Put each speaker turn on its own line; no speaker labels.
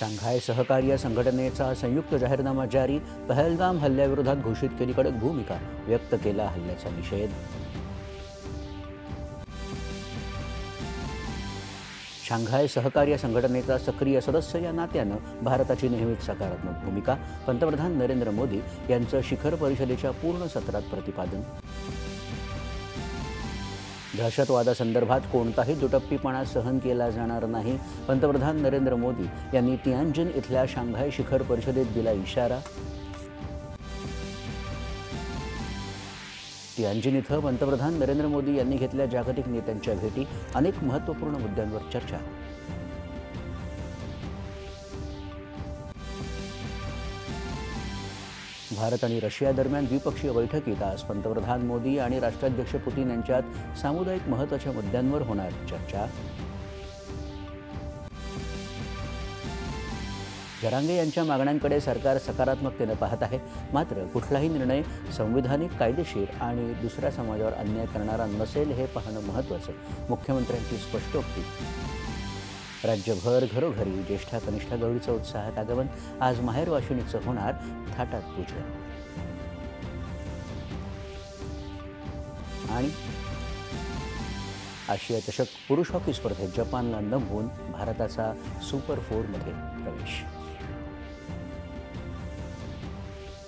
Shanghai सहकार्य संघटनेचा संयुक्त जाहीरनामा जारी पहलगाम हल्ल्याविरोधात घोषित केली कडक भूमिका व्यक्त केला हल्ल्याचा निषेध. शांघाय सहकार्य संघटनेचा सक्रिय सदस्य या नात्यानं भारताची नेहमीच सकारात्मक भूमिका. पंतप्रधान नरेंद्र मोदी यांचं शिखर परिषदेच्या पूर्ण सत्रात प्रतिपादन दहशतवादासंदर्भात कोणताही दुटप्पीपणा सहन केला जाणार नाही. पंतप्रधान नरेंद्र मोदी यांनी तियांजिन इथल्या शांघाय शिखर परिषदेत दिला इशारा. तियानजिन इथं पंतप्रधान नरेंद्र मोदी यांनी घेतल्या जागतिक नेत्यांच्या भेटी अनेक महत्त्वपूर्ण मुद्द्यांवर चर्चा. भारत आणि रशिया दरम्यान द्विपक्षीय बैठकीत आज पंतप्रधान मोदी आणि राष्ट्राध्यक्ष पुतीन यांच्यात सामुदायिक महत्त्वाच्या मुद्द्यांवर होणार चर्चा. जरांगे यांच्या मागण्यांकडे सरकार सकारात्मकतेनं पाहत आहे. मात्र कुठलाही निर्णय संविधानिक कायदेशीर आणि दुसऱ्या समाजावर अन्याय करणारा नसेल हे पाहणं महत्त्वाचं मुख्यमंत्र्यांची स्पष्टोक्ती. राज्यभर घरोघरी ज्येष्ठा कनिष्ठा गौरीचं उत्साहात आगमन आज माहेर वाशिणीचं होणार थाटात पूजन. आणि आशिया चषक पुरुष हॉकी स्पर्धेत जपानला नमवून भारताचा सुपर फोरमध्ये प्रवेश.